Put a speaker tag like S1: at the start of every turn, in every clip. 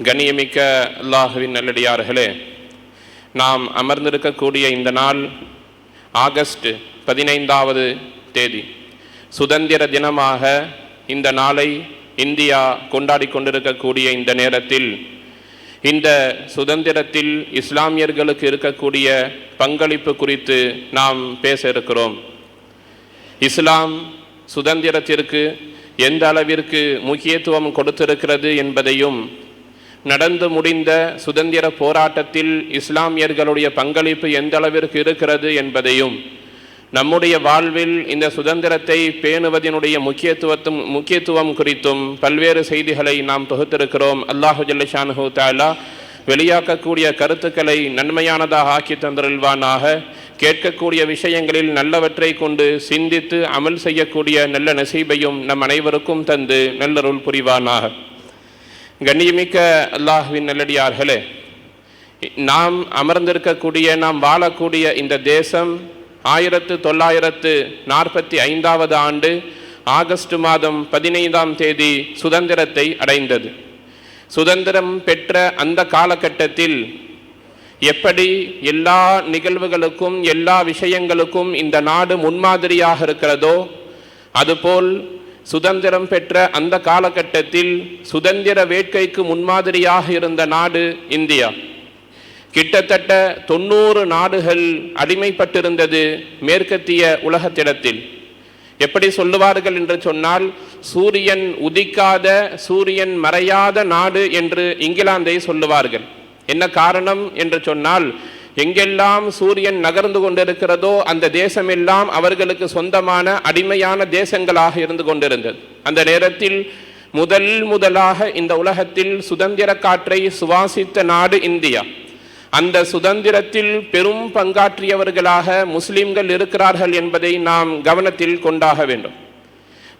S1: கண்ணியமிக்க அல்லாஹுவின் நல்லடியார்களே நாம் அமர்ந்திருக்கக்கூடிய இந்த நாள் ஆகஸ்ட் பதினைந்தாவது தேதி. சுதந்திர தினமாக இந்த நாளை இந்தியா கொண்டாடி கொண்டிருக்கக்கூடிய இந்த நேரத்தில் இந்த சுதந்திரத்தில் இஸ்லாமியர்களுக்கு இருக்கக்கூடிய பங்களிப்பு குறித்து நாம் பேச இருக்கிறோம். இஸ்லாம் சுதந்திரத்திற்கு எந்த அளவிற்கு முக்கியத்துவம் கொடுத்திருக்கிறது என்பதையும் நடந்து முடிந்த சுதந்திர போராட்டத்தில் இஸ்லாமியர்களுடைய பங்களிப்பு எந்த அளவிற்கு இருக்கிறது என்பதையும் நம்முடைய வாழ்வில் இந்த சுதந்திரத்தை பேணுவதனுடைய முக்கியத்துவத்தும் முக்கியத்துவம் குறித்தும் பல்வேறு செய்திகளை நாம் தொகுத்திருக்கிறோம் அல்லாஹு ஜல்லஷானு தாலா வெளியாக்கக்கூடிய கருத்துக்களை நன்மையானதாக ஆக்கி தந்திருவானாக கேட்கக்கூடிய விஷயங்களில் நல்லவற்றை கொண்டு சிந்தித்து அமல் செய்யக்கூடிய நல்ல நசீபையும் நம் அனைவருக்கும் தந்து நல்லருள் புரிவானாக. கண்ணியமிக்க அல்லாஹுவின் நல்லடியார்களே நாம் அமர்ந்திருக்கக்கூடிய நாம் வாழக்கூடிய இந்த தேசம் ஆயிரத்து தொள்ளாயிரத்து நாற்பத்தி ஐந்தாவது ஆண்டு ஆகஸ்ட் மாதம் பதினைந்தாம் தேதி சுதந்திரத்தை அடைந்தது. சுதந்திரம் பெற்ற அந்த காலகட்டத்தில் எப்படி எல்லா நிகழ்வுகளுக்கும் எல்லா விஷயங்களுக்கும் இந்த நாடு முன்மாதிரியாக இருக்கிறதோ அதுபோல் சுதந்திரம் பெற்ற அந்த காலகட்டத்தில் சுதந்திர வேட்கைக்கு முன்மாதிரியாக இருந்த நாடு இந்தியா. கிட்டத்தட்ட தொண்ணூறு நாடுகள் அடிமைப்பட்டிருந்தது மேற்கத்திய உலகத்திடத்தில். எப்படி சொல்லுவார்கள் என்று சொன்னால் சூரியன் உதிக்காத சூரியன் மறையாத நாடு என்று இங்கிலாந்தை சொல்லுவார்கள். என்ன காரணம் என்று சொன்னால் எங்கெல்லாம் சூரியன் நகர்ந்து கொண்டிருக்கிறதோ அந்த தேசமெல்லாம் அவர்களுக்கு சொந்தமான அடிமையான தேசங்களாக இருந்து கொண்டிருந்தது. அந்த நேரத்தில் முதல் முதலாக இந்த உலகத்தில் சுதந்திர காற்றை சுவாசித்த நாடு இந்தியா. அந்த சுதந்திரத்தில் பெரும் பங்காற்றியவர்களாக முஸ்லிம்கள் இருக்கிறார்கள் என்பதை நாம் கவனத்தில் கொண்டாக வேண்டும்.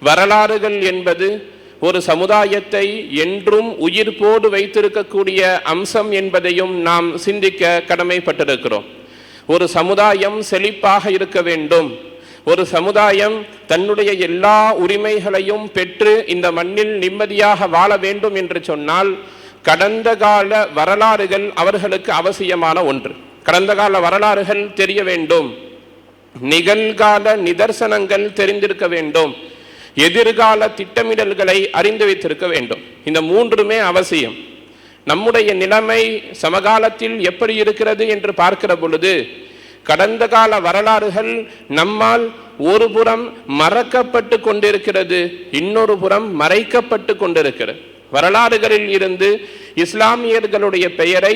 S1: வரலாறுகள் என்பது ஒரு சமுதாயத்தை என்றும் உயிர்ப்போடு வைத்திருக்கக்கூடிய அம்சம் என்பதையும் நாம் சிந்திக்க கடமைப்பட்டிருக்கிறோம். ஒரு சமுதாயம் செழிப்பாக இருக்க வேண்டும். ஒரு சமுதாயம் தன்னுடைய எல்லா உரிமைகளையும் பெற்று இந்த மண்ணில் நிம்மதியாக வாழ வேண்டும் என்று சொன்னால் கடந்த கால வரலாறுகள் அவர்களுக்கு அவசியமான ஒன்று. கடந்த கால வரலாறுகள் தெரிய வேண்டும். நிகழ்கால நிதர்சனங்கள் தெரிந்திருக்க வேண்டும். எதிர்கால திட்டமிடல்களை அறிந்து வைத்திருக்க வேண்டும். இந்த மூன்றுமே அவசியம். நம்முடைய நிலைமை சமகாலத்தில் எப்படி இருக்கிறது என்று பார்க்கிற பொழுது கடந்த கால வரலாறுகள் நம்மால் ஒரு புறம் மறக்கப்பட்டு கொண்டிருக்கிறது இன்னொரு புறம் மறைக்கப்பட்டு கொண்டிருக்கிறது. வரலாறுகளில் இருந்து இஸ்லாமியர்களுடைய பெயரை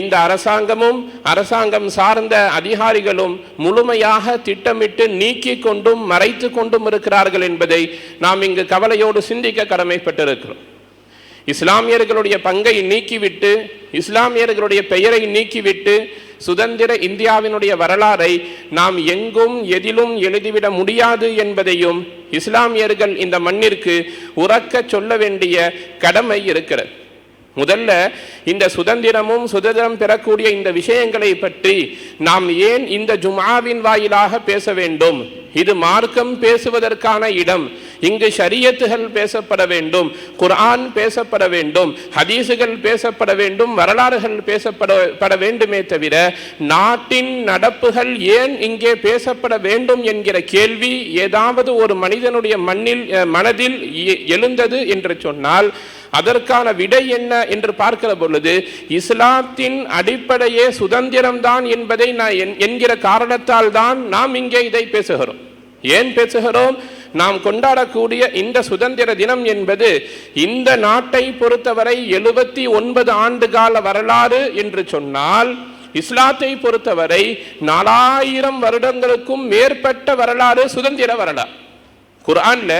S1: இந்த அரசாங்கமும் அரசாங்கம் சார்ந்த அதிகாரிகளும் முழுமையாக திட்டமிட்டு நீக்கி கொண்டும் மறைத்து கொண்டும் இருக்கிறார்கள் என்பதை நாம் இங்கு கவலையோடு சிந்திக்க கடமைப்பட்டிருக்கிறோம். இஸ்லாமியர்களுடைய பங்கை நீக்கிவிட்டு இஸ்லாமியர்களுடைய பெயரை நீக்கிவிட்டு சுதந்திர இந்தியாவினுடைய வரலாறை நாம் எங்கும் எதிலும் எழுதிவிட முடியாது என்பதையும் இஸ்லாமியர்கள் இந்த மண்ணிற்கு உறக்க சொல்ல வேண்டிய கடமை இருக்கிறது. முதல்ல இந்த சுதந்திரமும் சுதந்திரம் பெறக்கூடிய இந்த விஷயங்களை பற்றி நாம் ஏன் இந்த ஜுமாவின் வாயிலாக பேச வேண்டும்? இது மார்க்கம் பேசுவதற்கான இடம். இங்கு ஷரியத்துகள் பேசப்பட வேண்டும் குர்ஆன் பேசப்பட வேண்டும் ஹதீசுகள் பேசப்பட வேண்டும் வரலாறுகள் பேசப்பட வேண்டுமே தவிர நாட்டின் நடப்புகள் ஏன் இங்கே பேசப்பட வேண்டும் என்கிற கேள்வி ஏதாவது ஒரு மனிதனுடைய மண்ணில் மனதில் எழுந்தது என்று சொன்னால் அதற்கான விடை என்ன என்று பார்க்கிற பொழுது இஸ்லாத்தின் அடிப்படையே சுதந்திரம்தான் என்பதை நான் என்கிற காரணத்தால் தான் நாம் இங்கே இதை பேசுகிறோம். ஏன் பேசுகிறோம்? நாம் கொண்டாடக்கூடிய இந்த சுதந்திர தினம் என்பது இந்த நாட்டை பொறுத்தவரை எழுபத்தி ஒன்பது ஆண்டு கால வரலாறு என்று சொன்னால் இஸ்லாத்தை பொறுத்தவரை நாலாயிரம் வருடங்களுக்கும் மேற்பட்ட வரலாறு சுதந்திர வரலாறு. குரான்ல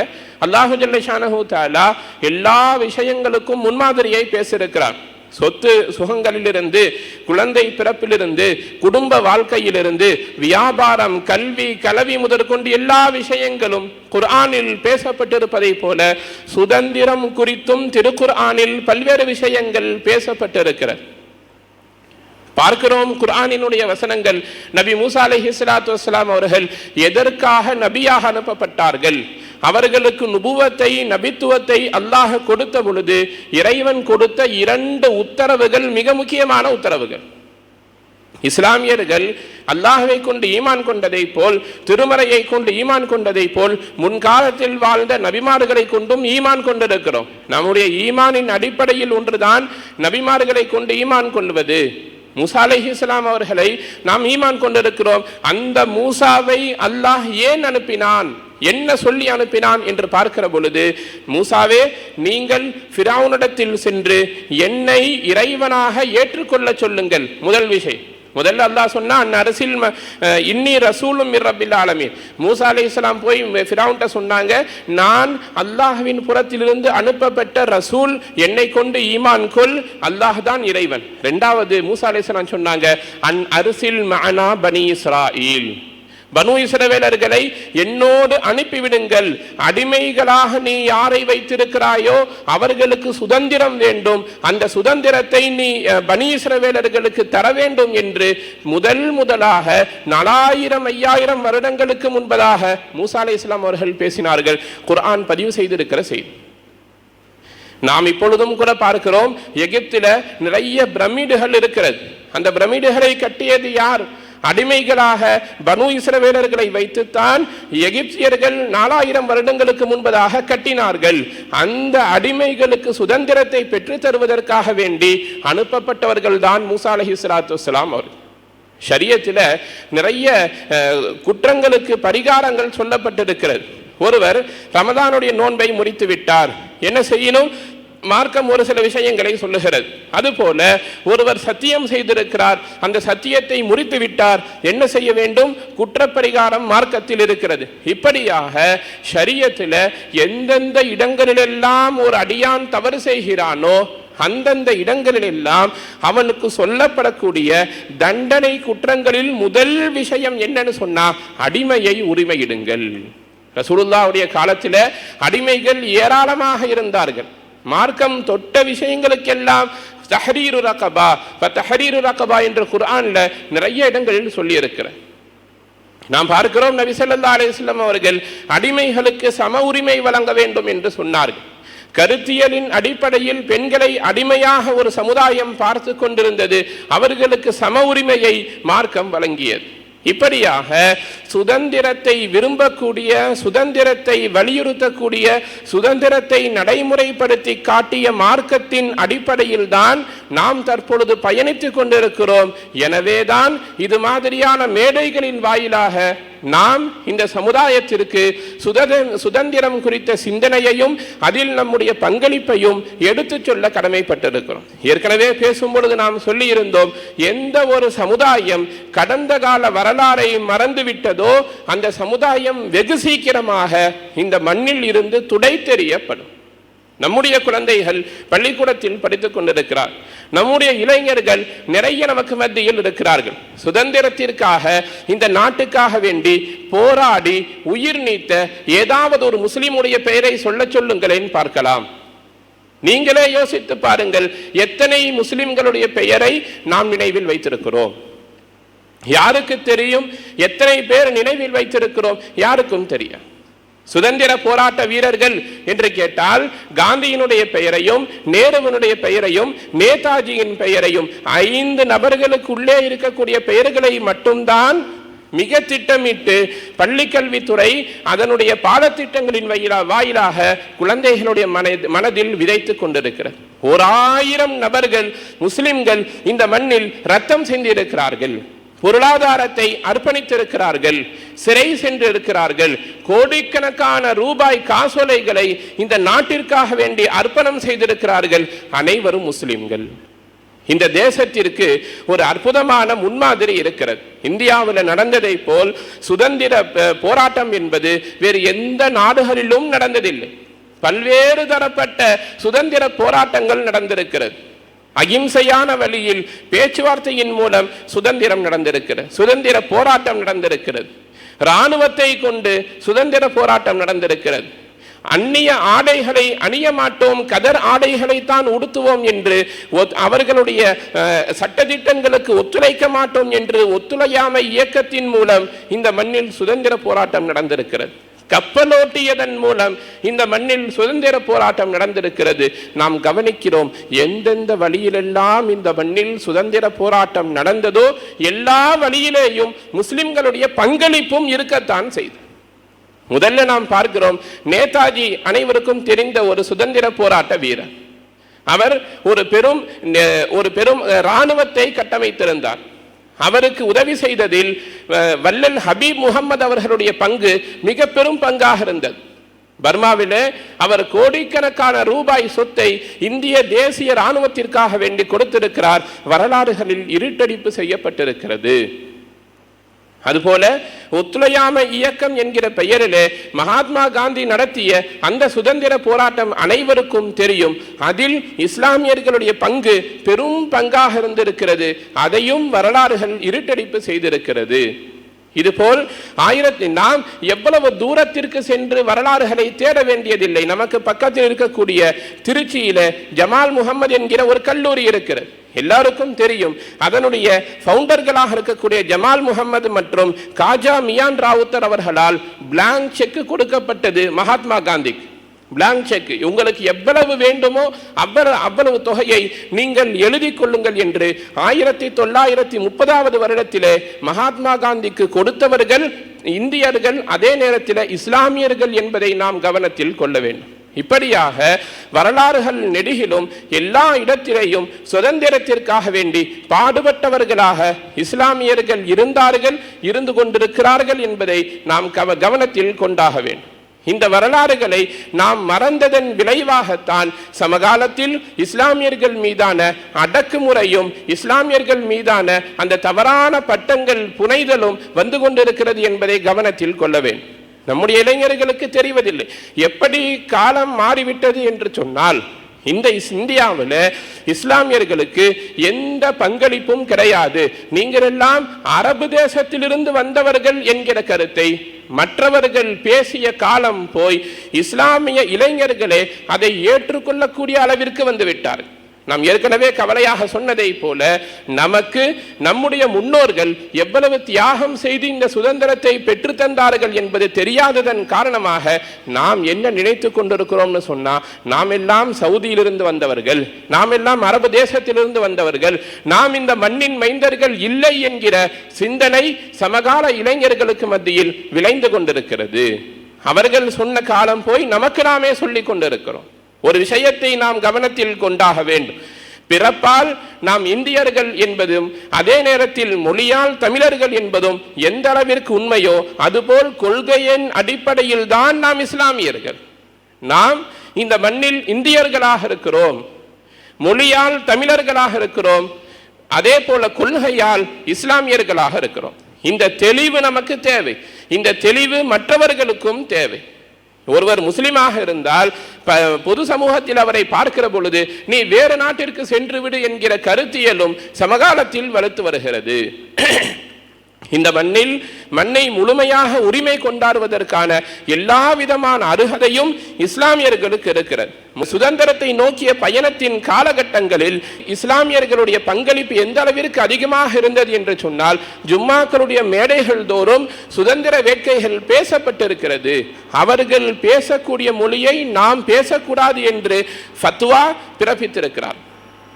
S1: அல்லாஹு ஜல்லஷானஹு தாலா எல்லா விஷயங்களுக்கும் முன்மாதிரியை பேசியிருக்கிறார் சொத்து சுகங்களிலிருந்து குழந்தை பிறப்பிலிருந்து குடும்ப வாழ்க்கையிலிருந்து வியாபாரம் கல்வி கலவி முதற்கொண்டு எல்லா விஷயங்களும் குர்ஆனில் பேசப்பட்டிருப்பதை போல சுதந்திரம் குறித்தும் திருக்குர்ஆனில் பல்வேறு விஷயங்கள் பேசப்பட்டிருக்கிறது. பார்க்கிறோம் குர்ஆனினுடைய வசனங்கள். நபி மூசா அலைஹி இஸ்லாத்து வஸ்லாம் அவர்கள் எதற்காக நபியாக அனுப்பப்பட்டார்கள்? அவர்களுக்கு நுபுவத்தை நபித்துவத்தை அல்லாஹ் கொடுத்த பொழுது இறைவன் கொடுத்த இரண்டு உத்தரவுகள் மிக முக்கியமான உத்தரவுகள். இஸ்லாமியர்கள் அல்லாஹை கொண்டு ஈமான் கொண்டதை போல் திருமறையை கொண்டு ஈமான் கொண்டதை போல் முன்காலத்தில் வாழ்ந்த நபிமார்களை கொண்டும் ஈமான் கொண்டிருக்கிறோம். நம்முடைய ஈமானின் அடிப்படையில் ஒன்றுதான் நபிமார்களை கொண்டு ஈமான் கொள்வது. மூசா அலைஹி இஸ்லாம் அவர்களை நாம் ஈமான் கொண்டிருக்கிறோம். அந்த மூசாவை அல்லாஹ் ஏன் அனுப்பினான்? என்ன சொல்லி அனுப்பினான் என்று பார்க்கிற பொழுது மூசாவே நீங்கள் ஃபிராவுனிடத்தில் சென்று என்னை இறைவனாக ஏற்றுக்கொள்ள சொல்லுங்கள். முதல் விஷயம். முதல்ல அல்லாஹ் சொன்னா அன் அரசில் ம- இன்னி ரசூலும் இரபில் ஆலமீன். மூசா அலைஹிஸ்ஸலாம் போய் ஃபிரவுன்ட்ட சொன்னாங்க நான் அல்லாஹ்வின் புறத்திலிருந்து அனுப்பப்பட்ட ரசூல் என்னை கொண்டு ஈமான் கொள் அல்லாஹ் தான் இறைவன். ரெண்டாவது மூசா அலைஹிஸ்ஸலாம் சொன்னாங்க அன் அரிசில் மஅனா பனி இஸ்ராயில் பனு இசரவேலர்களை என்னோடு அனுப்பிவிடுங்கள். அடிமைகளாக நீ யாரை வைத்திருக்கிறாயோ அவர்களுக்கு சுதந்திரம் வேண்டும். அந்த சுதந்திரத்தை நீ பனி இசரவேலர்களுக்கு தர வேண்டும் என்று முதல் முதலாக நாலாயிரம் ஐயாயிரம் வருடங்களுக்கு முன்பதாக மூசா அலை இஸ்லாம் அவர்கள் பேசினார்கள். குர்ஆன் பதிவு செய்திருக்கிற செய்தி. நாம் இப்பொழுதும் கூட பார்க்கிறோம் எகிப்தில நிறைய பிரமிடுகள் இருக்கிறது. அந்த பிரமிடுகளை கட்டியது யார்? அடிமைகளாக பனு இஸ்ரவேலர்களை வைத்துத்தான் எகிப்தியர்கள் நாலாயிரம் வருடங்களுக்கு முன்பதாக கட்டினார்கள். அந்த அடிமைகளுக்கு சுதந்திரத்தை பெற்றுத் தருவதற்காக வேண்டி அனுப்பப்பட்டவர்கள் தான் மூசா அலஹி சலாத்து வலாம் அவர்கள். சரியத்தில் நிறைய குற்றங்களுக்கு பரிகாரங்கள் சொல்லப்பட்டிருக்கிறது. ஒருவர் ரமதானுடைய நோன்பை முறித்து விட்டார் என்ன செய்யணும்? மார்க்கம் ஒரு சில விஷயங்களை சொல்லுகிறது. அதுபோல ஒருவர் சத்தியம் செய்திருக்கிறார். அந்த சத்தியத்தை முறித்து விட்டார் என்ன செய்ய வேண்டும்? குற்றப்பரிகாரம் மார்க்கத்தில் இருக்கிறது. இப்படியாக ஷரியத்தில் எந்தெந்த இடங்களிலெல்லாம் ஒரு அடியான் தவறு செய்கிறானோ அந்தந்த இடங்களிலெல்லாம் அவனுக்கு சொல்லப்படக்கூடிய தண்டனை குற்றங்களில் முதல் விஷயம் என்னன்னு சொன்னா அடிமையை உரிமையிடுங்கள். ரசூலுல்லாவுடைய காலத்தில் அடிமைகள் ஏராளமாக இருந்தார்கள். மார்க்கம் தொட்ட விஷயங்களுக்கெல்லாம் தஹரீரு ரகபா இப்ப தஹரீரு ரகபா என்ற குர்ஆன்ல நிறைய இடங்களில் சொல்லியிருக்கிறேன் நாம் பார்க்கிறோம் நபி ஸல்லல்லாஹு அவர்கள் அடிமைகளுக்கு சம உரிமை வழங்க வேண்டும் என்று சொன்னார்கள். கருத்தியலின் அடிப்படையில் பெண்களை அடிமையாக ஒரு சமுதாயம் பார்த்து கொண்டிருந்தது. அவர்களுக்கு சம உரிமையை மார்க்கம் வழங்கியது. இப்படியாக சுதந்திரத்தை விரும்பக்கூடிய சுதந்திரத்தை வலியுறுத்தக்கூடிய சுதந்திரத்தை நடைமுறைப்படுத்தி காட்டிய மார்க்கத்தின் அடிப்படையில் தான் நாம் தற்பொழுது பயணித்துக் கொண்டிருக்கிறோம். எனவேதான் இது மாதிரியான மேடைகளின் வாயிலாக நாம் இந்த சமுதாயத்திற்கு சுதந்திரம் குறித்த சிந்தனையையும் அதில் நம்முடைய பங்களிப்பையும் எடுத்துச் சொல்ல கடமைப்பட்டிருக்கிறோம். ஏற்கனவே பேசும்பொழுது நாம் சொல்லியிருந்தோம் எந்த ஒரு சமுதாயம் கடந்த கால வரலாறை மறந்துவிட்டதோ அந்த சமுதாயம் வெகு சீக்கிரமாக இந்த மண்ணில் இருந்து துடைத்தெறியப்படும். நம்முடைய குழந்தைகள் பள்ளிக்கூடத்தில் படித்துக் கொண்டிருக்கிறார். நம்முடைய இளைஞர்கள் நிறைய நமக்கு மத்தியில் இருக்கிறார்கள். சுதந்திரத்திற்காக இந்த நாட்டுக்காக வேண்டி போராடி உயிர் நீத்த ஏதாவது ஒரு முஸ்லிமுடைய பெயரை சொல்ல சொல்லுங்களேன் பார்க்கலாம். நீங்களே யோசித்து பாருங்கள் எத்தனை முஸ்லிம்களுடைய பெயரை நாம் நினைவில் வைத்திருக்கிறோம். யாருக்கு தெரியும்? எத்தனை பேர் நினைவில் வைத்திருக்கிறோம்? யாருக்கும் தெரியும் சுதந்திர போராட்ட வீரர்கள் என்று கேட்டால் காந்தியினுடைய பெயரையும் நேருவனுடைய பெயரையும் நேதாஜியின் பெயரையும் ஐந்து நபர்களுக்குள்ளே இருக்கக்கூடிய பெயர்களை மட்டும்தான் மிக திட்டமிட்டு பள்ளிக்கல்வித்துறை அதனுடைய பாடத்திட்டங்களின் வாயிலா வாயிலாக குழந்தைகளுடைய மன மனதில் விதைத்து கொண்டிருக்கிறது. ஓர் ஆயிரம் நபர்கள் முஸ்லிம்கள் இந்த மண்ணில் ரத்தம் சென்றிருக்கிறார்கள் பொருளாதாரத்தை அர்ப்பணித்திருக்கிறார்கள் சிறை சென்றிருக்கிறார்கள். கோடிக்கணக்கான ரூபாய் காசோலைகளை இந்த நாட்டிற்காக வேண்டி அர்ப்பணம் செய்திருக்கிறார்கள். அனைவரும் முஸ்லிம்கள். இந்த தேசத்திற்கு ஒரு அற்புதமான முன்மாதிரி இருக்கிறது. இந்தியாவில் நடந்ததை போல் சுதந்திர போராட்டம் என்பது வேறு எந்த நாடுகளிலும் நடந்ததில்லை. பல்வேறு தரப்பட்ட சுதந்திர போராட்டங்கள் நடந்திருக்கிறது. அகிம்சையான வழியில் பேச்சுவார்த்தையின் மூலம் சுதந்திரம் நடந்திருக்கிறது. சுதந்திர போராட்டம் நடந்திருக்கிறது. இராணுவத்தை கொண்டு சுதந்திர போராட்டம் நடந்திருக்கிறது. அந்நிய ஆடைகளை அணிய மாட்டோம் கதர் ஆடைகளைத்தான் உடுத்துவோம் என்று ஒத்- அவர்களுடைய அஹ், சட்டதிட்டங்களுக்கு ஒத்துழைக்க மாட்டோம் என்று ஒத்துழையாமை இயக்கத்தின் மூலம் இந்த மண்ணில் சுதந்திர போராட்டம் நடந்திருக்கிறது. கப்பலோட்டியதன் மூலம் இந்த மண்ணில் சுதந்திர போராட்டம் நடந்திருக்கிறது. நாம் கவனிக்கிறோம் எந்தெந்த வழியிலெல்லாம் இந்த மண்ணில் சுதந்திர போராட்டம் நடந்ததோ எல்லா வழியிலேயும் முஸ்லிம்களுடைய பங்களிப்பும் இருக்கத்தான் செய்து முதல்ல நாம் பார்க்கிறோம் நேதாஜி அனைவருக்கும் தெரிந்த ஒரு சுதந்திர போராட்ட வீரர். அவர் ஒரு பெரும் ஒரு பெரும் இராணுவத்தை கட்டமைத்திருந்தார். அவருக்கு உதவி செய்ததில் வல்லல் ஹபீப் முகமது அவர்களுடைய பங்கு மிக பெரும் பங்காக இருந்தது. பர்மாவிலே அவர் கோடிக்கணக்கான ரூபாய் சொத்தை இந்திய தேசிய இராணுவத்திற்காக வேண்டி கொடுத்திருக்கிறார். வரலாறுகளில் இருட்டடிப்பு செய்யப்பட்டிருக்கிறது. அதுபோல ஒத்துழையாமை இயக்கம் என்கிற பெயரிலே மகாத்மா காந்தி நடத்திய அந்த சுதந்திர போராட்டம் அனைவருக்கும் தெரியும். அதில் இஸ்லாமியர்களுடைய பங்கு பெரும் பங்காக இருந்திருக்கிறது. அதையும் வரலாறுகள் இருட்டடிப்பு செய்திருக்கிறது. இதுபோல் ஆயிரத்தி நாம் எவ்வளவு தூரத்திற்கு சென்று வரலாறுகளை தேட வேண்டியதில்லை. நமக்கு பக்கத்தில் இருக்கக்கூடிய திருச்சியில ஜமால் முகமது என்கிற ஒரு கல்லூரி இருக்கிறது. எல்லாருக்கும் தெரியும். அதனுடைய ஃபவுண்டர்களாக இருக்கக்கூடிய ஜமால் முகமது மற்றும் காஜா மியான் ராவுத்தர் அவர்களால் பிளாங்க் செக் கொடுக்கப்பட்டது மகாத்மா காந்திக்கு. பிளாங்க் செக் உங்களுக்கு எவ்வளவு வேண்டுமோ அவ்வளவு அவ்வளவு தொகையை நீங்கள் எழுதி கொள்ளுங்கள் என்று ஆயிரத்தி தொள்ளாயிரத்தி முப்பதாவது வருடத்திலே மகாத்மா காந்திக்கு கொடுத்தவர்கள் இந்தியர்கள் அதே நேரத்தில் இஸ்லாமியர்கள் என்பதை நாம் கவனத்தில் கொள்ள வேண்டும். இப்படியாக வரலாறுகள் நெடுகிலும் எல்லா இடத்திலேயும் சுதந்திரத்திற்காக வேண்டி பாடுபட்டவர்களாக இஸ்லாமியர்கள் இருந்தார்கள் இருந்து கொண்டிருக்கிறார்கள் என்பதை நாம் கவ கவனத்தில் கொண்டாக வேண்டும். இந்த வரலாறுகளை நாம் மறந்ததன் விளைவாகத்தான் சமகாலத்தில் இஸ்லாமியர்கள் மீதான அடக்குமுறையும் இஸ்லாமியர்கள் மீதான அந்த தவறான பட்டங்கள் புனைதலும் வந்து கொண்டிருக்கிறது என்பதை கவனத்தில் கொள்ள வேண்டும். நம்முடைய இளைஞர்களுக்கு தெரிவதில்லை. எப்படி காலம் மாறிவிட்டது என்று சொன்னால் இந்த இந்தியாவில் இஸ்லாமியர்களுக்கு எந்த பங்களிப்பும் கிடையாது. நீங்கள் எல்லாம் அரபு தேசத்திலிருந்து வந்தவர்கள் என்கிற கருத்தை மற்றவர்கள் பேசிய காலம் போய் இஸ்லாமிய இளைஞர்களே அதை ஏற்றுக்கொள்ளக்கூடிய அளவிற்கு வந்துவிட்டார்கள் நாம் ஏற்கனவே கவலையாக சொன்னதை போல நமக்கு நம்முடைய முன்னோர்கள் எவ்வளவு தியாகம் செய்து இந்த சுதந்திரத்தை பெற்று தந்தார்கள் என்பது தெரியாததன் காரணமாக நாம் என்ன நினைத்து கொண்டிருக்கிறோம்னு சொன்னா நாம் எல்லாம் சவுதியிலிருந்து வந்தவர்கள் நாம் எல்லாம் அரபு தேசத்திலிருந்து வந்தவர்கள் நாம் இந்த மண்ணின் மைந்தர்கள் இல்லை என்கிற சிந்தனை சமகால இளைஞர்களுக்கு மத்தியில் விளைந்து கொண்டிருக்கிறது. அவர்கள் சொன்ன காலம் போய் நமக்கு நாமே சொல்லிக் கொண்டிருக்கிறோம். ஒரு விஷயத்தை நாம் கவனத்தில் கொண்டாக வேண்டும். பிறப்பால் நாம் இந்தியர்கள் என்பதும் அதே நேரத்தில் மொழியால் தமிழர்கள் என்பதும் எந்த அளவிற்கு உண்மையோ அதுபோல் கொள்கையின் அடிப்படையில் தான் நாம் இஸ்லாமியர்கள். நாம் இந்த மண்ணில் இந்தியர்களாக இருக்கிறோம் மொழியால் தமிழர்களாக இருக்கிறோம் அதே போல கொள்கையால் இஸ்லாமியர்களாக இருக்கிறோம். இந்த தெளிவு நமக்கு தேவை. இந்த தெளிவு மற்றவர்களுக்கும் தேவை. ஒருவர் முஸ்லீமாக இருந்தால் பொது சமூகத்தில் அவரை பார்க்கிற பொழுது நீ வேறு நாட்டிற்கு சென்று விடு என்கிற கருத்தியலும் சமகாலத்தில் வலுத்து வருகிறது. இந்த மண்ணில் மண்ணை முழுமையாக உரிமை கொண்டாடுவதற்கான எல்லா விதமான அருகதையும் இஸ்லாமியர்களுக்கு இருக்கிறது. சுதந்திரத்தை நோக்கிய பயணத்தின் காலகட்டங்களில் இஸ்லாமியர்களுடைய பங்களிப்பு எந்த அளவிற்கு அதிகமாக இருந்தது என்று சொன்னால் ஜும்மாக்களுடைய மேடைகள் தோறும் சுதந்திர வேட்கைகள் பேசப்பட்டிருக்கிறது. அவர்கள் பேசக்கூடிய மொழியை நாம் பேசக்கூடாது என்று ஃபத்வா பிறப்பித்திருக்கிறார்.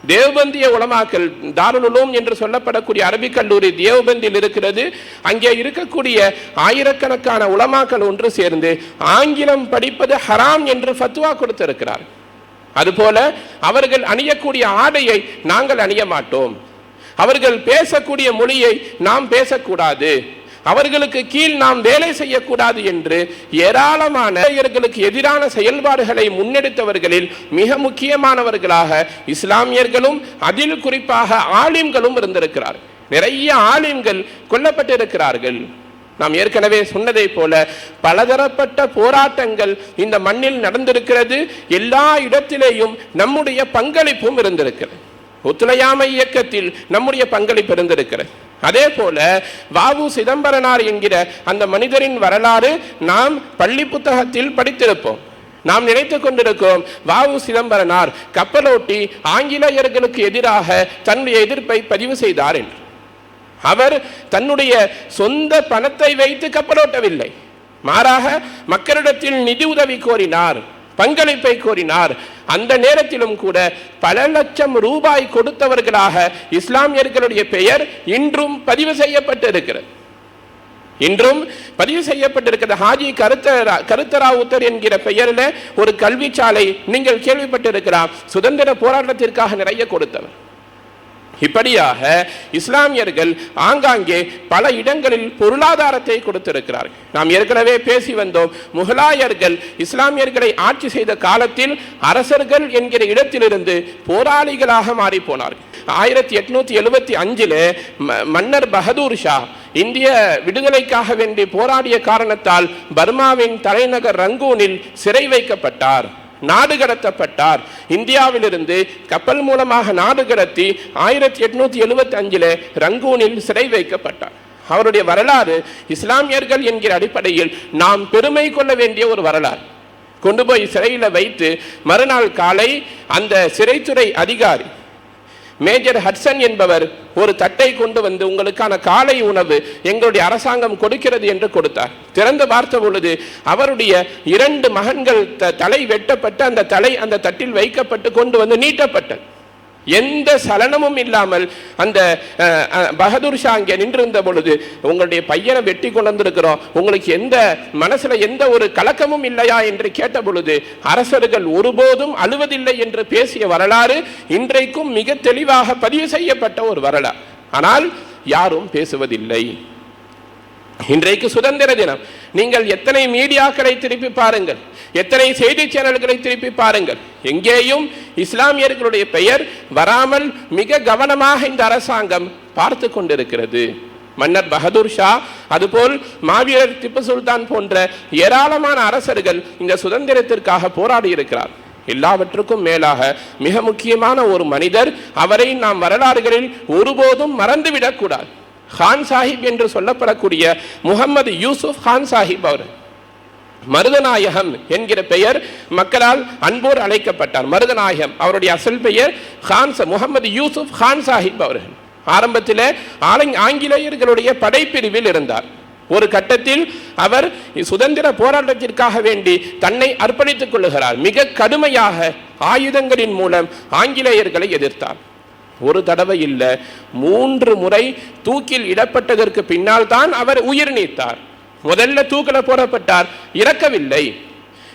S1: தேவபந்திய உலமாக்கல் தாருல் என்று சொல்லப்படக்கூடிய அரபிக் கல்லூரி தேவ்பந்தியில் இருக்கிறது. அங்கே இருக்கக்கூடிய ஆயிரக்கணக்கான உலமாக்கள் ஒன்று சேர்ந்து ஆங்கிலம் படிப்பது ஹராம் என்று ஃபத்வா கொடுத்திருக்கிறார். அதுபோல அவர்கள் அணியக்கூடிய ஆடையை நாங்கள் அணிய மாட்டோம். அவர்கள் பேசக்கூடிய மொழியை நாம் பேசக்கூடாது. அவர்களுக்கு கீழ் நாம் வேலை செய்யக்கூடாது என்று ஏராளமான எதிரான செயல்பாடுகளை முன்னெடுத்தவர்களில் மிக முக்கியமானவர்களாக இஸ்லாமியர்களும் அதில் குறிப்பாக ஆலிம்களும் இருந்திருக்கிறார். நிறைய ஆலிம்கள் கொல்லப்பட்டிருக்கிறார்கள். நாம் ஏற்கனவே சொன்னதை போல பலதரப்பட்ட போராட்டங்கள் இந்த மண்ணில் நடந்திருக்கிறது. எல்லா இடத்திலேயும் நம்முடைய பங்களிப்பும் இருந்திருக்கிறது. ஒத்துழையாமை இயக்கத்தில் நம்முடைய பங்களிப்பு இருந்திருக்கிறது. அதே போல வாவு சிதம்பரனார் என்கிற அந்த மனிதரின் வரலாறு நாம் பள்ளி புத்தகத்தில் படித்திருப்போம். நாம் நினைத்து கொண்டிருக்கிறோம் வாவு சிதம்பரனார் கப்பலோட்டி ஆங்கிலேயர்களுக்கு எதிராக தன்னுடைய எதிர்ப்பை பதிவு செய்தார் என்று. அவர் தன்னுடைய சொந்த பணத்தை வைத்து கப்பலோட்டவில்லை. மாறாக மக்களிடத்தில் நிதி உதவி கோரினார். பங்களிப்பை கோரினார். அந்த நேரத்திலும் கூட பல லட்சம் ரூபாய் கொடுத்தவர்களாக இஸ்லாமியர்களுடைய பெயர் இன்றும் பதிவு செய்யப்பட்டிருக்கிறது. இன்றும் பதிவு செய்யப்பட்டிருக்கிற ஹாஜி கருத்தரா கருத்தராவுத்தர் என்கிற பெயரில் ஒரு கல்விச்சாலை நீங்கள் கேள்விப்பட்டிருக்கிறார் சுதந்திர போராட்டத்திற்காக நிறைய கொடுத்தவர். இப்படியாக இஸ்லாமியர்கள் ஆங்காங்கே பல இடங்களில் பொருளாதாரத்தை கொடுத்திருக்கிறார்கள் நாம் ஏற்கனவே பேசி வந்தோம் முகலாயர்கள் இஸ்லாமியர்களை ஆட்சி செய்த காலத்தில் அரசர்கள் என்கிற இடத்திலிருந்து போராளிகளாக மாறி போனார்கள் ஆயிரத்தி எட்நூத்தி எழுபத்தி அஞ்சில் மன்னர் பகதூர் ஷா இந்திய விடுதலைக்காக வேண்டி போராடிய காரணத்தால் பர்மாவின் தலைநகர் ரங்கூனில் சிறை வைக்கப்பட்டார். நாடு கடத்தப்பட்டார். இந்தியாவிலிருந்து கப்பல் மூலமாக நாடு கடத்தி ஆயிரத்தி எட்நூத்தி எழுபத்தி அஞ்சில் ரங்கூனில் சிறை வைக்கப்பட்டார். அவருடைய வரலாறு இஸ்லாமியர்கள் என்கிற அடிப்படையில் நாம் பெருமை கொள்ள வேண்டிய ஒரு வரலாறு. கொண்டு போய் சிறையில் வைத்து மறுநாள் காலை அந்த சிறைத்துறை அதிகாரி மேஜர் ஹட்சன் என்பவர் ஒரு தட்டை கொண்டு வந்து உங்களுக்கான காலை உணவு எங்களுடைய அரசாங்கம் கொடுக்கிறது என்று கொடுத்தார். திறந்து பார்த்த பொழுது அவருடைய இரண்டு மகன்கள் தலை வெட்டப்பட்டு அந்த தலை அந்த தட்டில் வைக்கப்பட்டு கொண்டு வந்து நீட்டப்பட்டது. எந்த சலனமும் இல்லாமல் அந்த பகதூர் ஷா அங்கே நின்றிருந்த பொழுது உங்களுடைய பையனை வெட்டி கொண்டு வந்திருக்கிறோம் உங்களுக்கு எந்த மனசுல எந்த ஒரு கலக்கமும் இல்லையா என்று கேட்ட பொழுது அரசர்கள் ஒருபோதும் அழுவதில்லை என்று பேசிய வரலாறு இன்றைக்கும் மிக தெளிவாக பதிவு செய்யப்பட்ட ஒரு வரலாறு. ஆனால் யாரும் பேசுவதில்லை. இன்றைக்கு சுதந்திர தினம். நீங்கள் எத்தனை மீடியாக்களை திருப்பி பாருங்கள்? எத்தனை செய்தி சேனல்களை திருப்பி பாருங்கள்? எங்கேயும் இஸ்லாமியர்களுடைய பெயர் வராமல் மிக கவனமாக இந்த அரசாங்கம் பார்த்து கொண்டிருக்கிறது. மன்னர் பகதூர் ஷா அதுபோல் மாவீரர் திப்பு சுல்தான் போன்ற ஏராளமான அரசர்கள் இந்த சுதந்திரத்திற்காக போராடி இருக்கிறார் எல்லாவற்றுக்கும் மேலாக மிக முக்கியமான ஒரு மனிதர் அவரை நாம் வரலாறுகளில் ஒருபோதும் மறந்துவிடக்கூடாது. ஹான் சாஹிப் என்று சொல்லப்படக்கூடிய முகமது யூசுப் ஹான் சாஹிப் அவர். மருதநாயகம் என்கிற பெயர் மக்களால் அன்போர் அழைக்கப்பட்டார். மருதநாயகம் அவருடைய அசல் பெயர் ஹான் முகமது யூசுப் ஹான் சாஹிப் அவர்கள். ஆரம்பத்தில் ஆங்கிலேயர்களுடைய படைப்பிரிவில் இருந்தார். ஒரு கட்டத்தில் அவர் சுதந்திர போராட்டத்திற்காக வேண்டி தன்னை அர்ப்பணித்துக் கொள்ளுகிறார். மிக கடுமையாக ஆயுதங்களின் மூலம் ஆங்கிலேயர்களை எதிர்த்தார். ஒரு தடவை இல்லை மூன்று முறை தூக்கில் இடப்பட்டதற்கு பின்னால் தான் அவர் உயிர் நீத்தார். முதல்ல தூக்கில போடப்பட்டார் இறக்கவில்லை.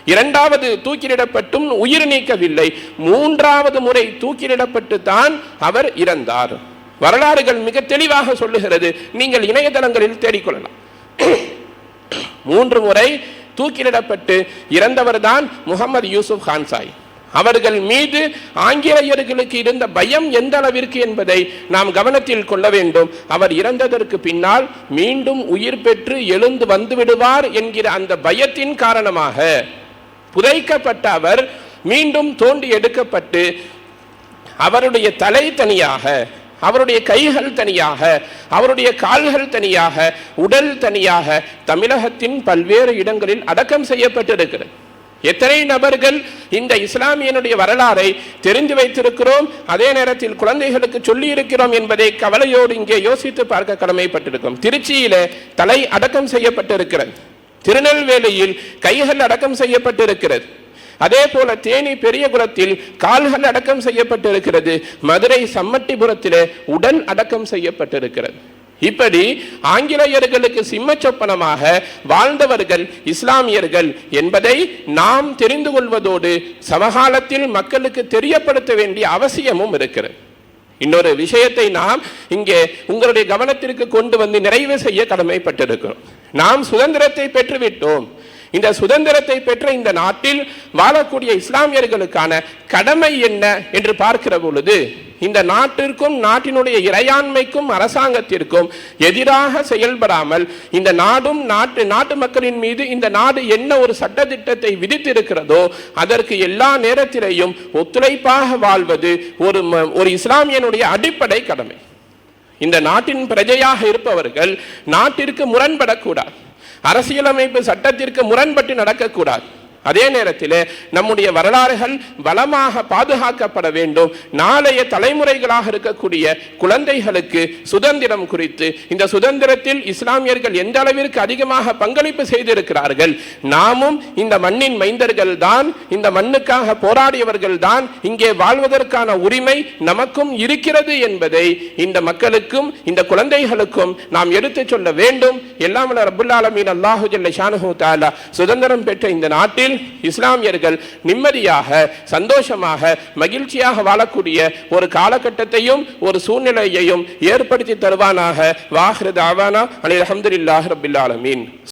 S1: இரண்டாவது தூக்கிலிடப்பட்டும் உயிர் நீக்கவில்லை. மூன்றாவது முறை தூக்கிலிடப்பட்டு தான் அவர் இறந்தார். வரலாறுகள் மிக தெளிவாக சொல்லுகிறது. நீங்கள் இணையதளங்களில் தேடிக்கொள்ளலாம். மூன்று முறை தூக்கிலிடப்பட்டு இறந்தவர் தான் முகமது யூசுப் கான்சாய் அவர்கள் மீது ஆங்கிலேயர்களுக்கு இருந்த பயம் எந்த அளவிற்கு என்பதை நாம் கவனத்தில் கொள்ள வேண்டும். அவர் இறந்ததற்கு பின்னால் மீண்டும் உயிர் பெற்று எழுந்து வந்து விடுவார் என்கிற அந்த பயத்தின் காரணமாக புதைக்கப்பட்ட அவர் மீண்டும் தோண்டி எடுக்கப்பட்டு அவருடைய தலை தனியாக அவருடைய கைகள் தனியாக அவருடைய கால்கள் தனியாக உடல் தனியாக தமிழகத்தின் பல்வேறு இடங்களில் அடக்கம் செய்யப்பட்டிருக்கிறது. எத்தனை நபர்கள் இந்த இஸ்லாமியனுடைய வரலாறை தெரிந்து வைத்திருக்கிறோம் அதே நேரத்தில் குழந்தைகளுக்கு சொல்லி இருக்கிறோம் என்பதை கவலையோடு இங்கே யோசித்து பார்க்க கடமைப்பட்டிருக்கிறோம். திருச்சியில தலை அடக்கம் செய்யப்பட்டிருக்கிறது. திருநெல்வேலியில் கைகள் அடக்கம் செய்யப்பட்டிருக்கிறது. அதே போல தேனி பெரியகுளத்தில் கால்கள் அடக்கம் செய்யப்பட்டிருக்கிறது. மதுரை சம்மட்டிபுரத்திலே உடல் அடக்கம் செய்யப்பட்டிருக்கிறது. இப்படி ஆங்கிலேயர்களுக்கு சிம்ம சொப்பனமாக வாழ்ந்தவர்கள் இஸ்லாமியர்கள் என்பதை நாம் தெரிந்து கொள்வதோடு சமகாலத்தில் மக்களுக்கு தெரியப்படுத்த வேண்டிய அவசியமும் இருக்கிறது. இன்னொரு விஷயத்தை நாம் இங்கே உங்களுடைய கவனத்திற்கு கொண்டு வந்து நிறைவு செய்ய கடமைப்பட்டிருக்கிறோம். நாம் சுதந்திரத்தை பெற்றுவிட்டோம். இந்த சுதந்திரத்தை பெற்ற இந்த நாட்டில் வாழக்கூடிய இஸ்லாமியர்களுக்கான கடமை என்ன என்று பார்க்கிற பொழுது இந்த நாட்டிற்கும் நாட்டினுடைய இறையாண்மைக்கும் அரசாங்கத்திற்கும் எதிராக செயல்படாமல் இந்த நாடும் நாட்டு நாட்டு மக்களின் மீது இந்த நாடு என்ன ஒரு சட்டத்திட்டத்தை விதித்திருக்கிறதோ அதற்கு எல்லா நேரத்திலேயும் ஒத்துழைப்பாக வாழ்வது ஒரு ஒரு இஸ்லாமியனுடைய அடிப்படை கடமை. இந்த நாட்டின் பிரஜையாக இருப்பவர்கள் நாட்டிற்கு முரண்படக்கூடாது. அரசியலமைப்பு சட்டத்திற்கு முரண்பட்டு நடக்கக்கூடாது. அதே நேரத்தில் நம்முடைய வரலாறுகள் வளமாக பாதுகாக்கப்பட வேண்டும். நாளைய தலைமுறைகளாக இருக்கக்கூடிய குழந்தைகளுக்கு சுதந்திரம் குறித்து இந்த சுதந்திரத்தில் இஸ்லாமியர்கள் எந்த அளவிற்கு அதிகமாக பங்களிப்பு செய்திருக்கிறார்கள்? நாமும் இந்த மண்ணின் மைந்தர்கள் தான் இந்த மண்ணுக்காக போராடியவர்கள் தான் இங்கே வாழ்வதற்கான உரிமை நமக்கும் இருக்கிறது என்பதை இந்த மக்களுக்கும் இந்த குழந்தைகளுக்கும் நாம் எடுத்துச் சொல்ல வேண்டும். எல்லாம் ரபுல் அல்லாஹு ஜல்ல சுதந்திரம் பெற்ற இந்த நாட்டில் இஸ்லாமியர்கள் நிம்மதியாக சந்தோஷமாக மகிழ்ச்சியாக வாழக்கூடிய ஒரு காலகட்டத்தையும் ஒரு சூழ்நிலையையும் ஏற்படுத்தி தருவானாக. வாஹ்ரத் ஆவானா அலி அஹமதுல்லாஹ் ரபில்லாலமீன்